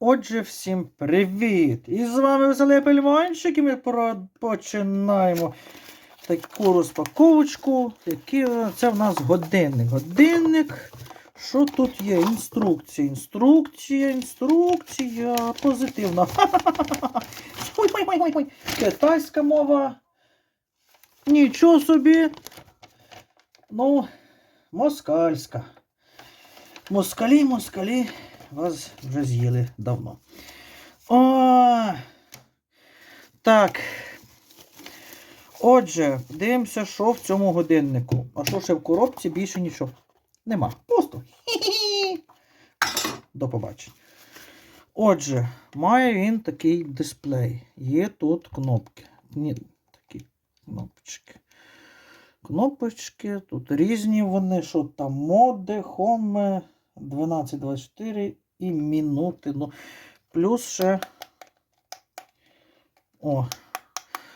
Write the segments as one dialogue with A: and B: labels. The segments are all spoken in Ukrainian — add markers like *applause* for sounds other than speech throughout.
A: Отже, всім привіт! І з вами Веселий Пельмончик, і ми починаємо таку розпаковочку. Це в нас годинник. Годинник. Що тут є? Інструкція. Інструкція, інструкція. Позитивна. Ой, ой, ой, ой, ой. Китайська мова. Нічого собі. Ну, москальська. Москалі, москалі вас вже з'їли давно. О, так. Отже, дивимося, що в цьому годиннику. А що ще в коробці більше нічого. Нема. Просто. До побачення. Отже, має він такий дисплей. Є тут кнопки. Ні, такі кнопочки. Кнопочки, тут різні вони, що там моди, хоми, 12-24 і мінути. Ну, плюс ще. О,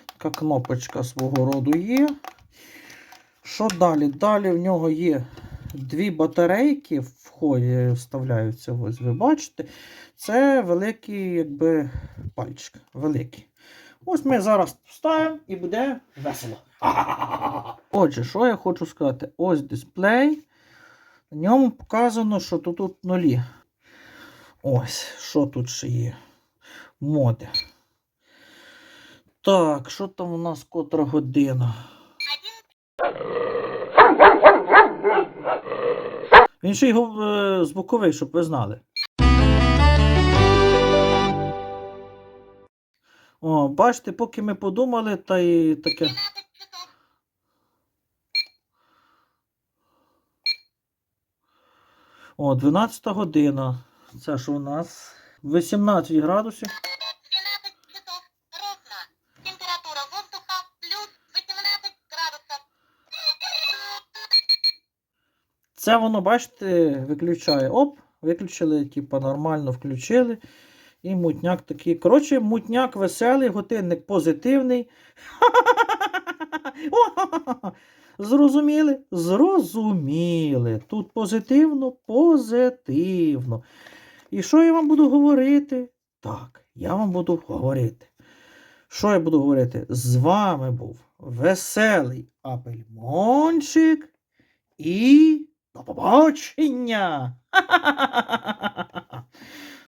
A: така кнопочка свого роду є. Що далі? Далі в нього є дві батарейки в ході вставляються. Ось ви бачите. Це великий, якби, пальчик. Великий. Ось ми зараз вставимо і буде весело. *laughs* Отже, що я хочу сказати? Ось дисплей. На ньому показано, що тут нулі. Ось, що тут ще є? Моди. Так, що там у нас котра година? Він ще його е, звуковий, щоб ви знали. О, бачите, поки ми подумали, та й таке. О, 12 година. Це ж у нас 18 градусів.
B: 12 часов. Температура воздуха плюс 18 градусов.
A: Це воно, бачите, виключає. Оп, виключили, типа нормально включили. І мутняк такий. Коротше, мутняк веселий, годинник позитивний. *laughs* Зрозуміли? Зрозуміли. Тут позитивно, позитивно. І що я вам буду говорити? Так, я вам буду говорити. Що я буду говорити? З вами був веселий апельмончик і до побачення!